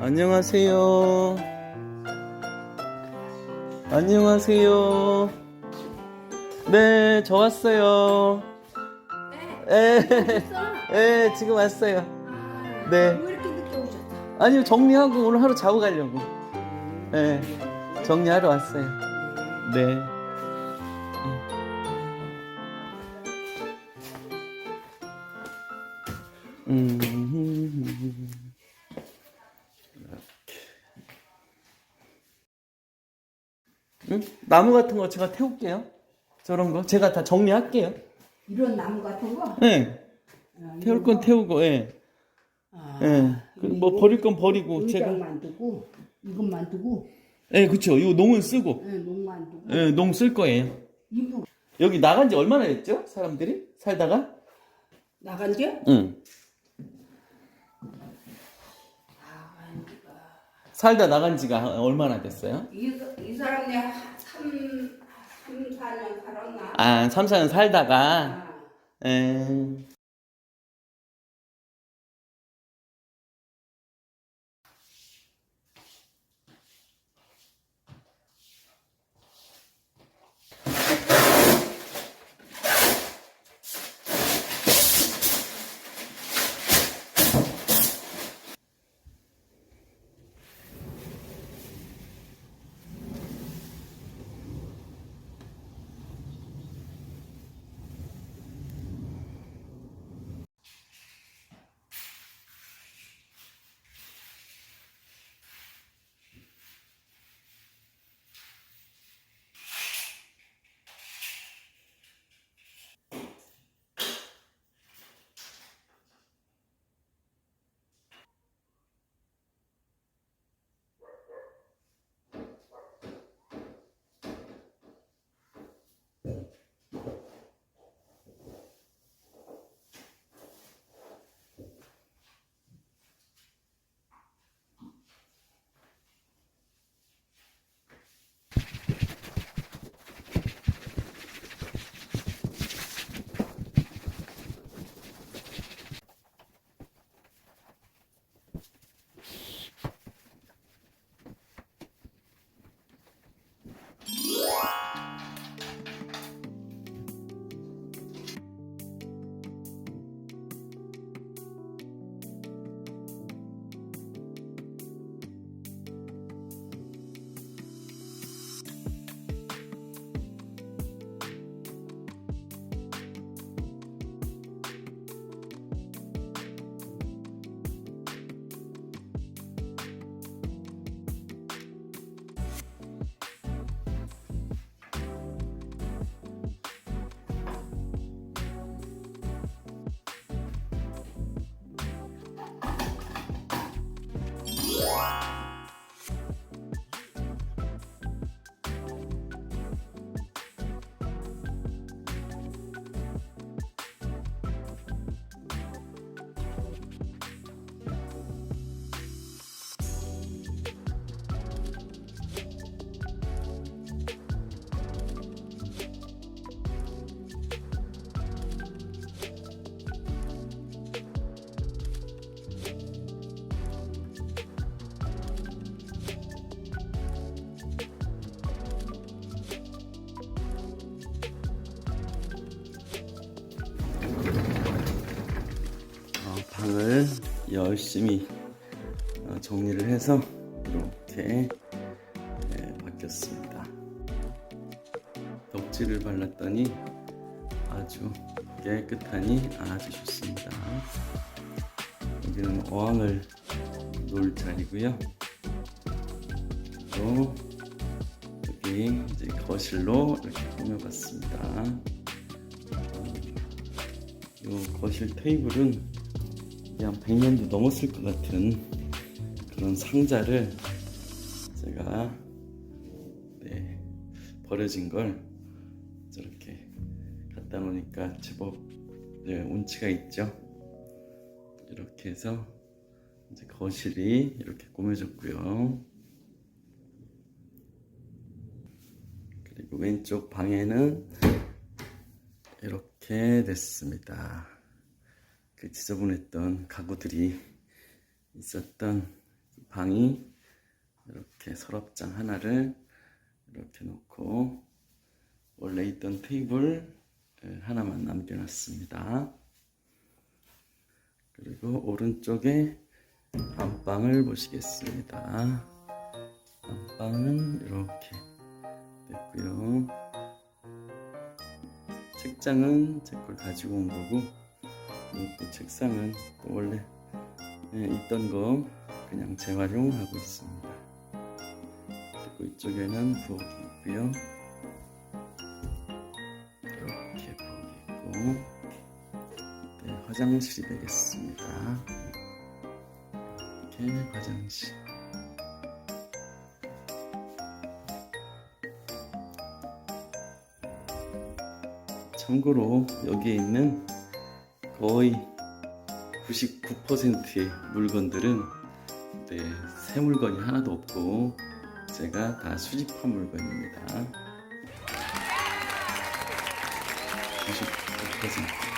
안녕하세요. 안녕하세요. 네, 저 왔어요. 예, 예, 지금 왔어요. 네. 왜 이렇게 늦게 오셨어? 아니요, 정리하고 오늘 하루 자고 가려고. 예, 정리하러 왔어요. 네. 음. 응? 나무 같은 거 제가 태울게요. 저런 거 제가 다 정리할게요. 이런 나무 같은 거? 네. 아, 태울 건 거? 태우고, 예. 아, 예. 그뭐 버릴 건 버리고 제가. 의자만 두고 이것만 두고 예, 그쵸. 이거 농은 쓰고, 예, 농만 두고 예, 농 쓸 거예요. 이거 여기 나간 지 얼마나 됐죠? 사람들이 살다가? 나간 게? 응. 살다 나간 지가 얼마나 됐어요? 이, 이 사람이 한 3, 3, 4년 살았나? 아, 3, 4년 살다가, 아, 예. 열심히 어, 정리를 해서 이렇게 네, 바뀌었습니다. 덕지를 발랐더니 아주 깨끗하니 아주 좋습니다. 여기는 어항을 놓을 자리고요. 또 여기 이제 거실로 이렇게 꾸며봤습니다. 이 거실 테이블은 한 100년도 넘었을 것 같은 그런 상자를 제가 네, 버려진 걸 저렇게 갖다 놓으니까 제법 네, 운치가 있죠. 이렇게 해서 이제 거실이 이렇게 꾸며졌고요. 그리고 왼쪽 방에는 이렇게 됐습니다. 그 지저분했던 가구들이 있었던 방이 이렇게 서랍장 하나를 이렇게 놓고 원래 있던 테이블 하나만 남겨놨습니다. 그리고 오른쪽에 안방을 보시겠습니다. 안방은 이렇게 됐고요. 책장은 제 걸 가지고 온 거고 또 책상은 또 원래 예, 있던 거 그냥 재활용하고 있습니다. 그리고 이쪽에는 부엌이 있고요. 이렇게 부엌이 있고 네, 화장실이 되겠습니다. 이렇게 화장실. 참고로 여기에 있는 거의 99%의 물건들은 네, 새 물건이 하나도 없고 제가 다 수집한 물건입니다. 99%